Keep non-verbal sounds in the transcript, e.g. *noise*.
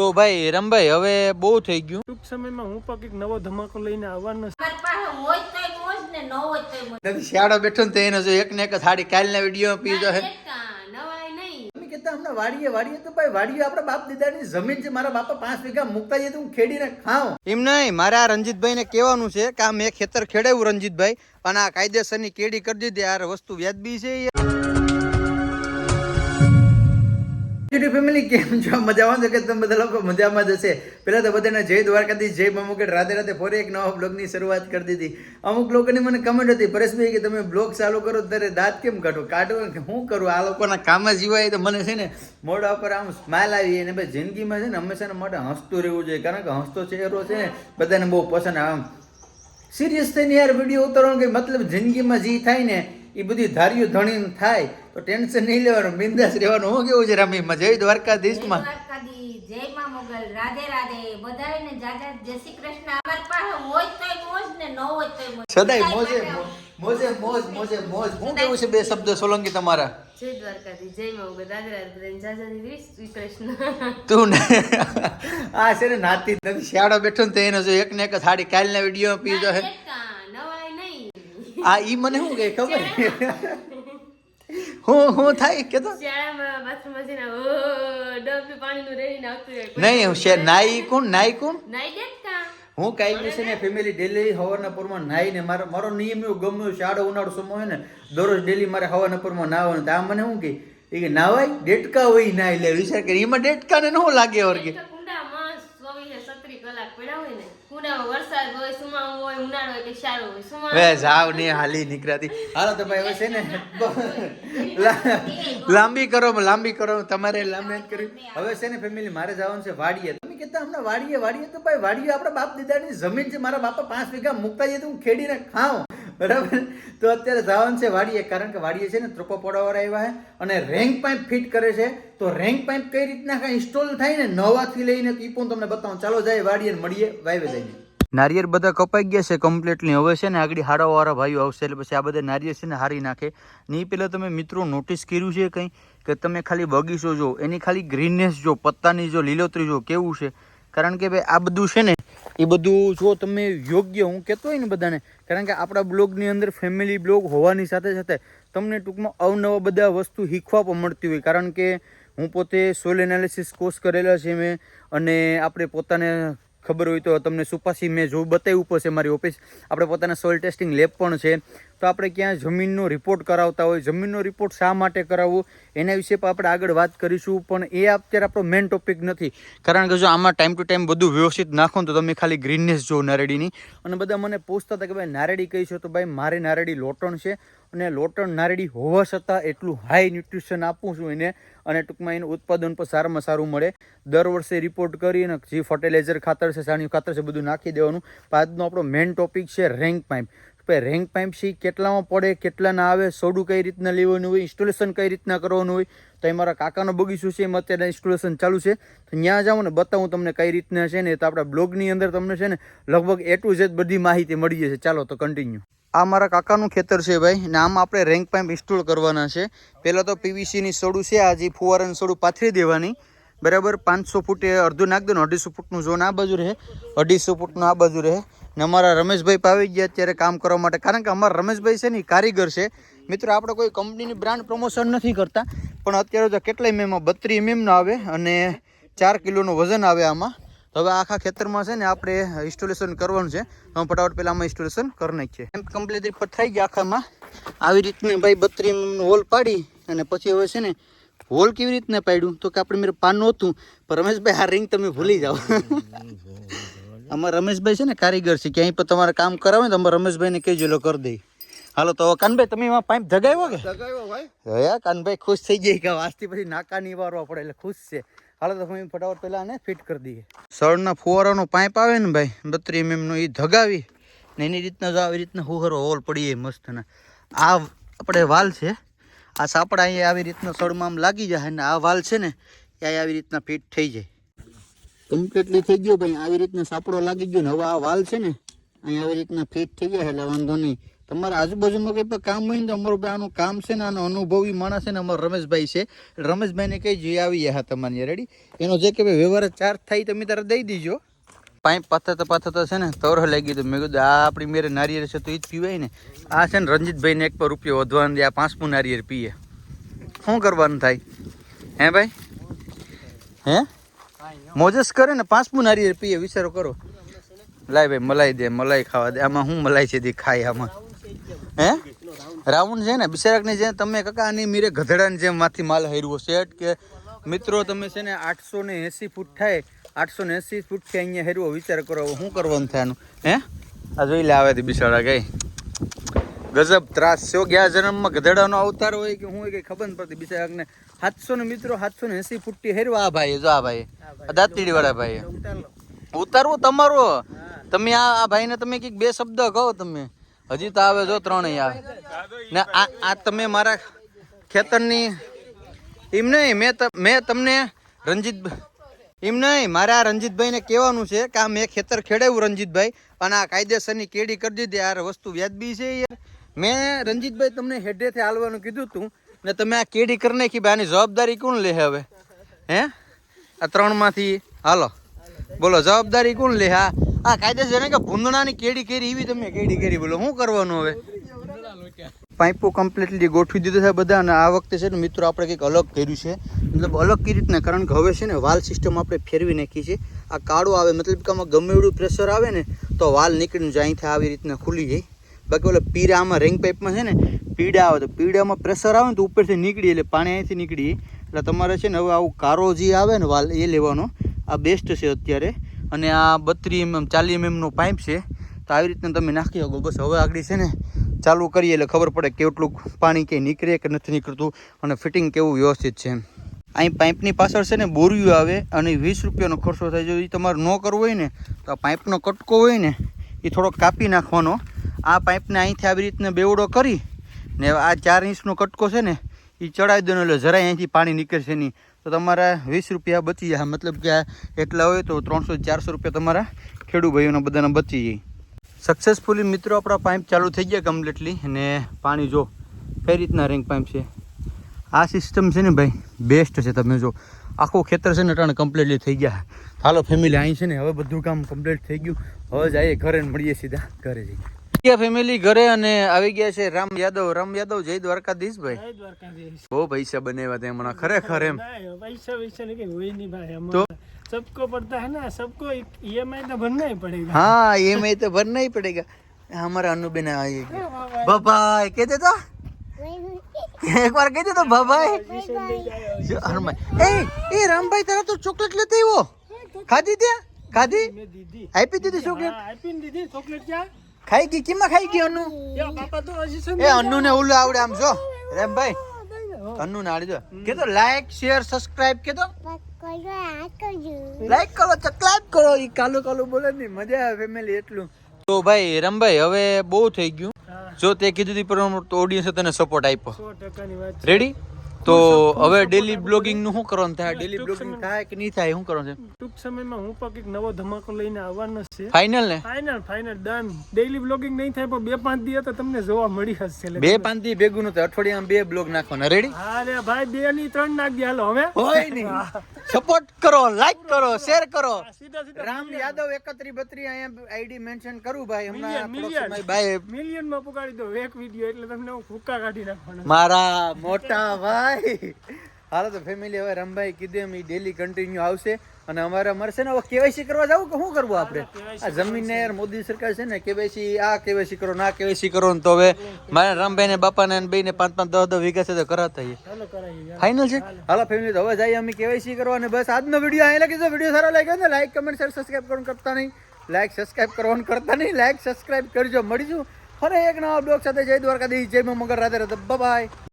તો ભાઈ રમભાઈ હવે બહુ થઈ ગયું. ટૂંક સમયમાં હું પણ એક નવો ધમાકો લઈને આવવાનો છું. મારી પાસે હોય તોય મોજ ને ન હોય તોય મોજ. નથી શિયાળો બેઠો ને તો એને જો એક ને એક થાળી કાલના વીડિયો હે અમે કહેતા હમણાં વાડીએ વાડીએ તો ભાઈ વાડીએ આપણા બાપ દાદાની જમીન છે મારા બાપા પાંચ વીઘા મૂકતા જઈએ તો હું ખેડીને ખાઉં. એમ નહીં મારે આ કહેવાનું છે કે આ મેં ખેતર ખેડાવ્યું રંજીતભાઈ પણ આ કાયદેસરની કેડી કરી દીધી આ વસ્તુ વ્યાજબી છે યુટ્યુબ ફેમિલી કેમ છો? મજામાં છો કે તમે બધા લોકો? મજામાં જ હશે. પહેલા તો બધાને જય દ્વારકાથી જય મમુકેટ રાધે રાતે ફરી એક નવા બ્લોગની શરૂઆત કરી દીધી. અમુક લોકોની મને કમેન્ટ હતી પરેશભાઈ કે તમે બ્લોગ ચાલુ કરો ત્યારે દાંત કેમ કાઢો? કાઢો હું કરું? આ લોકોના કામ જ તો મને છે ને, મોઢા ઉપર આમ સ્માઇલ આવી અને ભાઈ જિંદગીમાં છે ને હંમેશા માટે હસતું રહેવું જોઈએ. કારણ કે હસતો ચહેરો છે ને બધાને બહુ પસંદ આમ સિરિયસ થઈને યાર વીડિયો ઉતારવાનો કે મતલબ જિંદગીમાં જે થાય ને એ બધી ધાર્યું ધણીને થાય તો ટેન્શન નહીં લેવાનું બિંદાસ રહેવાનું. હું કેવું છે રામીમાં? જય દ્વારકાધીશમાં. દ્વારકાધીશ, જય માં મોગલ રાધે રાધે. બધાને જાજા જય શ્રી કૃષ્ણ. અમારી પાસે હોય તોય મોજ ને ન હોય તોય મોજ. સદાય મોજે મોજે મોજ મોજે મોજ. હું કેવું છે બે શબ્દ સોલંકી તમારા? જય દ્વારકાથી જય મોગલ રાધે રાધે. બધાને જાજાની શ્રી કૃષ્ણ. તું ને આ છે ને નાતી જ શિયાળો બેઠો ને તો એનો જો એક ને એક થાળી કાલના વીડિયો પી હે આ ઈ મને શું કહે ખબર? હું હું થાય? કે તો નહીં હું છે નાઈ કોણ નાઈ કોણ? હું કાંઈ છે ને. ફેમિલી ડેલી હવાના પૂરમાં નાહીને મારો મારો નિયમ એવું ગમ્યો શાળો ઉનાળો સમય હોય ને દરરોજ ડેલી મારે હવાના પૂરમાં નાહવાનું તો આ મને શું કે એ કે નાવાય? ડેટકા હોય નાઈ લે વિચાર કરી એમાં ડેટકાને ન લાગે વર્ગે ચોવીસે કલાક પડ્યા હોય ને કુંડામાં વરસાદ હોય સુમાવું હોય ઉનાળો હોય કે સારું હોય. વે સુમાવું જાવ ને હાલી નીકળાતી. હાલો તો ભાઈ હવે છે ને *laughs* લાંબી કરો લાંબી કરો તમારે લાંબી કરી. હવે છે ને ફેમિલી મારે જવાનું છે વાડીએ. તમે કહેતા હમણાં વાડીએ વાડીએ તો ભાઈ વાડીએ આપણા બાપ દીદાની જમીન છે મારા બાપા પાંચ વીઘા મૂકતા જઈએ તો હું ખેડીને ખાઉં. બરાબર? તો અત્યારે જવાનું છે વાડીએ, કારણ કે વાડીએ છે ને ત્રોપો પોડાવાળા આવ્યા છે અને રેન્ક પાઇપ ફિટ કરે છે. તો રેંક પાઇપ કઈ રીતના કાંઈ ઇન્સ્ટોલ થાય ને નવાથી લઈને એ પણ તમને બતાવું. ચાલો જાય વાડીએ મળીએ, વાયવે જઈને. નારિયેળ બધા કપાઈ ગયા છે કમ્પ્લીટલી હવે છે ને આગળ હાડાવાળા ભાઈઓ આવશે એટલે પછી આ બધા નારિયેળ છે ને હારી નાખે. નહીં પહેલાં તમે મિત્રો નોટિસ કર્યું છે કંઈ? કે તમે ખાલી બગીચો જો એની ખાલી ગ્રીનનેસ જો પત્તાની જો લીલોતરી જો કેવું છે? કારણ કે ભાઈ આ બધું છે ને એ બધું જો તમે યોગ્ય, હું કહેતો હોય ને બધાને, કારણ કે આપણા બ્લોગની અંદર ફેમિલી બ્લોગ હોવાની સાથે સાથે તમને ટૂંકમાં અવનવા બધા વસ્તુ શીખવા પણ મળતી હોય. કારણ કે હું પોતે સોલ એનાલિસિસ કોર્સ કરેલા છે મેં અને આપણે પોતાને ખબર હોય તો તમને સુપાસી મેં જો બતાવ્યું પડશે મારી ઓફિસ. આપણે પોતાના સોઇલ ટેસ્ટિંગ લેબ પણ છે. તો આપણે ક્યાં જમીનનો રિપોર્ટ કરાવતા હોય, જમીનનો રિપોર્ટ શા માટે કરાવવો, એના વિશે પણ આપણે આગળ વાત કરીશું, પણ એ અત્યારે આપણો મેઇન ટોપિક નથી. કારણ કે જો આમાં ટાઈમ ટુ ટાઈમ બધું વ્યવસ્થિત નાખો તો તમે ખાલી ગ્રીનનેસ જો નારેડીની. અને બધા મને પૂછતા હતા કે ભાઈ નારેડી છે? તો ભાઈ મારે નારેડી લોટણ છે. અને લોટણ નારેડી હોવા છતાં એટલું હાઈ ન્યુટ્રિશન આપું છું એને અને ટૂંકમાં એનું ઉત્પાદન પણ સારામાં સારું મળે. દર વર્ષે રિપોર્ટ કરીને જે ફર્ટિલાઇઝર ખાતર છે, સાણિયું ખાતર છે, બધું નાખી દેવાનું. આજનો આપણો મેઇન ટોપિક છે રેન્ક પાઇપ ભાઈ રેન્ક પાઇપ છે કેટલામાં પડે કેટલા ના આવે, સોડું કઈ રીતના લેવાનું હોય, ઇન્સ્ટોલેશન કઈ રીતના કરવાનું હોય, તો એ મારા કાકાનો બગીચો છે, એમાં અત્યારે ઇન્સ્ટોલેશન ચાલુ છે. તો ત્યાં જાઉં ને બતાવું તમને કઈ રીતના છે ને, તો આપણા બ્લોગની અંદર તમને છે ને, લગભગ એ ટુ ઝેડ બધી માહિતી મળી જશે. ચાલો તો કન્ટિન્યુ આ મારા કાકાનું ખેતર છે ભાઈ, ને આમાં આપણે રેન્ક પાઇપ ઇન્સ્ટોલ કરવાના છે. પહેલાં તો પીવીસીની સોડું છે આ જે ફુવારાની સોડું પાથરી દેવાની. બરાબર, પાંચસો ફૂટે અડધું નાખ દો ને, અઢીસો ફૂટનું ઝોન આ બાજુ રહે. અઢીસો ફૂટનું આ બાજુ રહે. ને અમારા રમેશભાઈ પાવી ગયા અત્યારે કામ કરવા માટે. કારણ કે અમારા રમેશભાઈ છે ને કારીગર છે. મિત્રો, આપણે કોઈ કંપનીની બ્રાન્ડ પ્રમોશન નથી કરતા, પણ અત્યારે તો કેટલાય એમએમાં બત્રીસ એમએમનો આવે અને ચાર કિલોનું વજન આવે આમાં. તો હવે આખા ખેતરમાં છે ને આપણે ઇન્સ્ટોલેશન કરવાનું છે. તો ફટાફટ પહેલાં આમાં ઇન્સ્ટોલેશન કરી નાખીએ. એમ કમ્પ્લીટ રિપોર્ટ થઈ ગયા આખામાં. આવી રીતને ભાઈ બત્રીસ એમએમનું હોલ પાડી અને પછી હવે છે ને હોલ કેવી રીતના પાડ્યું? તો કે આપણે મેરે પાન નહોતું પણ રમેશભાઈ, આ રિંગ તમે ભૂલી જાઓ. અમારા રમેશભાઈ છે ને કારીગર છે ક્યાંય પણ તમારે કામ કરાવે ને તો અમારા રમેશભાઈને કહેજો લો કરી દઈ હાલો તો કાનભાઈ તમે એમાં પાઇપ જગાવ્યો કે? હયા કાનભાઈ ખુશ થઈ જાય કે વાસ્તી પછી નાકા નહીં વારવા પડે એટલે ખુશ છે. હાલો તો અમે ફટાફટ પહેલાં આને ફિટ કરી દઈએ. સળના ફુવારાનો પાઇપ આવે ને ભાઈ બત્રી એમ એમનો એ ધગાવી ને એની રીતના જો આવી રીતના હુહરો હોલ પડીએ મસ્ત ને. આ આપણે વાલ છે આ સાપડા અહીંયા આવી રીતના સળમાં આમ લાગી જાય ને આ વાલ છે ને એ આવી રીતના ફિટ થઈ જાય. કમ્પ્લીટલી થઈ ગયો ભાઈ. આવી રીતના સાપડો લાગી ગયો ને હવે આ વાલ છે ને અહીંયા આવી રીતના ફિટ થઈ ગયા એટલે વાંધો નહીં. તમારા આજુબાજુમાં કંઈ પણ કામ હોય ને તો અમારું ભાઈ આનું કામ છે ને, આનો અનુભવી માણસ છે ને, અમારો રમેશભાઈ છે. રમેશભાઈને કઈ જોઈએ, આવી હા તમારી રેડી એનો જે કે ભાઈ વ્યવહાર ચાર્જ થાય તમે તારે દઈ દીજો. પાંચ પાથરતા પાથરતા છે ને, તવરો લઈ ગયું મેં કીધું, આ આપણી મેરે નારિયેર છે તો એ જ પીવાય ને. આ છે ને રંજીતભાઈને એક પર રૂપિયો વધવાનું દે આ પાંચમું નારિયેર પીએ. શું કરવાનું થાય? હે ભાઈ? હે? મોજસ કરે ને પાંચમું નારિયેળ પીએ, વિચારો કરો. લાય ભાઈ, મલાઈ દે, મલાઈ ખાવા દે. આમાં શું મલાઈ છે તે ખાય આમાં? હે? રાઉન્ડ છે ને બિચારાકની જેમ તમે કાકા આની મીરે ગધેડાની જેમ માથી માલ હેરવો શેઠ કે મિત્રો, તમે છે ને આઠસો ને એંસી ફૂટ થાય, આઠસો ને એંસી ફૂટથી અહીંયા હેરવો વિચાર કરો શું કરવાનું થાય આનું? હે? આ જોઈ લે, આવે બિચારા કઈ ગજબ ત્રાસ છો ગયા જન્મમાં ગધેડાનો અવતાર હોય કે હું કઈ ખબર પડતી પડતી. બિચારાને સાતસો ને મિત્રો સાતસો ને એસી ફૂટી હેરવા આ ભાઈ જો આ ભાઈ દાંતીડી વાળા ભાઈ ઉતારવું તમારો. તમે આ આ ભાઈને તમે કંઈક બે શબ્દ કહો તમે. હજી તો આવે જો ત્રણેય આવે ને આ આ તમે મારા ખેતરની એમ નહીં મેં મેં તમને રંજીત એમ નહીં મારે આ રંજીતભાઈને કહેવાનું છે કે આ મેં ખેતર ખેડાવ્યું રંજીતભાઈ અને આ કાયદેસરની કેડી કરી દીધી. આ વસ્તુ વ્યાજબી છે યાર. મેં રંજીતભાઈ તમને હેડેથી હાલવાનું કીધું તું ને તમે આ કેડી કરી નાખી આની જવાબદારી કોણ લે હવે? હે? આ ત્રણમાંથી, હાલો. બોલો, જવાબદારી કોણ લે? હા. આ કાયદેસર કે ભૂંદણાની કેડી કરી એવી તમે કેડી કરી બોલો. શું કરવાનું હવે? પાઇપો કમ્પ્લીટલી ગોઠવી દીધું છે બધા અને આ વખતે છે ને મિત્રો આપણે કંઈક અલગ કર્યું છે. મતલબ અલગ કઈ રીતના? કારણ કે હવે છે ને વાલ સિસ્ટમ આપણે ફેરવી નાખી છે. આ કાળો આવે, મતલબ કે આમાં ગમે એવડું પ્રેશર આવે ને, તો વાલ નીકળીને જાય અહીંથી આવી રીતના ખુલી જાય. બાકી ઓલા પીરા આમાં રેંગ પાઇપમાં છે ને પીડા આવે તો પીડામાં પ્રેશર આવે ને તો ઉપરથી નીકળી, એટલે પાણી અહીંથી નીકળી. એટલે તમારે છે ને હવે આવું કારો જે આવે ને વાલ, એ લેવાનો. આ બેસ્ટ છે અત્યારે. અને આ બત્રી એમએમ એમ એમએમનો પાઇપ છે. તો આવી રીતના તમે નાખી શકો. બસ હવે આગળ છે ને ચાલુ કરીએ, એટલે ખબર પડે કેટલું પાણી ક્યાંય નીકળે કે નથી નીકળતું અને ફિટિંગ કેવું વ્યવસ્થિત છે અહીં પાઇપની પાછળ છે ને બોરિયું આવે અને વીસ રૂપિયાનો ખર્ચો થાય. જો એ તમારે ન કરવો હોય ને, તો આ પાઇપનો કટકો હોય ને એ થોડોક કાપી નાખવાનો. આ પાઇપને અહીંથી આવી રીતના બેવડો કરી ને આ ચાર ઇંચનો કટકો છે ને એ ચડાવી દેવાનો. એટલે જરાય અહીંથી પાણી નીકળશે નહીં. તો તમારા વીસ રૂપિયા બચી જાય. મતલબ કે એટલા હોય તો ત્રણસો ચારસો રૂપિયા તમારા ખેડૂત ભાઈઓના બધાના બચી જાય. સક્સેસફુલી મિત્રો, આપણા પાઇપ ચાલુ થઈ ગયા કમ્પ્લીટલી અને પાણી જો કઈ રીતના રેન્ક પાઇપ છે? આ સિસ્ટમ છે ને ભાઈ બેસ્ટ છે તમે જો. આખું ખેતર છે ને ટાણે કમ્પ્લીટલી થઈ ગયા. હાલો ફેમિલી અહીં છે ને હવે બધું કામ કમ્પ્લીટ થઈ ગયું. હવે જઈએ ઘરે મળીએ સીધા ઘરે જઈએ. ફેમિલી ઘરે અને આવી ગયા છે રામ યાદવ રામ યાદવ જય દ્વારકાધીશ ભાઈ જય દ્વારકાધીશ બહુ પૈસા બનાવ્યા તે હમણાં ખરેખર એમ नहीं, पैसा वैसा नहीं कहीं हुई नहीं भाई तो? हमारा सबको पड़ता है ना सबको ईएमआई तो भरना ही पड़ेगा हाँ ये मैं तो भरना ही पड़ेगा हमारा अनुबेन आए बाबाई कहते तो एक बार कहते तो बाबाई जो हनुमान ए ए रामभाई तेरा तो चॉकलेट लेते ही वो खाधी थी खाधी मैं दीदी આપી દીધી ચોકલેટ हाँ, ખાઈ ગઈ? કેમાં ખાઈ ગઈ અનુ એ અનુ ને. ઓલું આવડે આમ જો. રેમભાઈ અનુ ને આવડી જો કે તો લાઈક શેર સબસ્ક્રાઇબ કે તો? લાઈક કરો સબસ્ક્રાઇબ કરો. ઈ કાલુ કાલુ બોલે ની મજા આવે ફેમિલી એટલું. તો ભાઈ રમભાઈ હવે બહુ થઈ ગયું. જો તે કીધું હતી પણ તો ઓડિયન્સે તને સપોર્ટ આપ્યો. રેડી તો હવે ડેલી બ્લોગિંગનું શું કરવાનું થાય? ડેલી બ્લોગિંગ થાય કે નહીં થાય? શું કરવાનું છે? ટૂંક સમયમાં હું પણ એક નવો ધમાકો લઈને આવવાનો છે. ફાઇનલ ને? Final final done daily blogging નહીં થાય પણ બે પાંચ દિવસ તો તમને જોવા મળી હશે બે પાંચ દિવસ ભેગું નથી અઠવાડિયામાં બે બ્લોગ નાખવાના. રેડી અરે ભાઈ બે ની ત્રણ નાખી હાલો હવે. હોય નહીં. સપોર્ટ કરો લાઈક કરો શેર કરો. રામ યાદવ એકત્રી બત્રી અહીંયા આઈડી મેન્શન કરું ભાઈ હમણાં ભાઈ મિલિયનમાં પુગાડી દો એક વીડિયો એટલે તમને હું ફૂકા કાઢી નાખવાનો. મારા મોટા ભાઈ. હાલો તો ફેમિલી હવે રમભાઈ કીધું એમ ડેલી કન્ટિન્યુ આવશે. અને અમારે મળશે ને હવે કેવાયસી કરવા જવું કે શું કરવું આપણે? આ જમીનને યાર મોદી સરકાર છે ને કેવાયસી આ કેવાયસી કરો ના કેવાયસી કરો ને તો હવે મારા રામભાઈ ને બાપા ને બે ને પાંચ પાંચ દસ દસ વીઘા છે તો કરાતા ફાઇનલ છે? હાલો. ફેમિલી તો હવે જઈએ અમે કેવાયસી કરવા ને બસ આજનો વીડિયો અહીં લાગી જો વીડિયો સારો લાગ્યો ને લાઈક કમેન્ટ શેર સબસ્ક્રાઈબ કરવાનું કરતા નહીં. લાઈક સબસ્ક્રાઇબ કરવાનું કરતા નહીં. લાઈક સબસ્ક્રાઈબ કરજો. મળીશું ફરી એક નવા બ્લોગ સાથે. જય દ્વારકાધીશ. જય મગર રાધે રાધે. બાય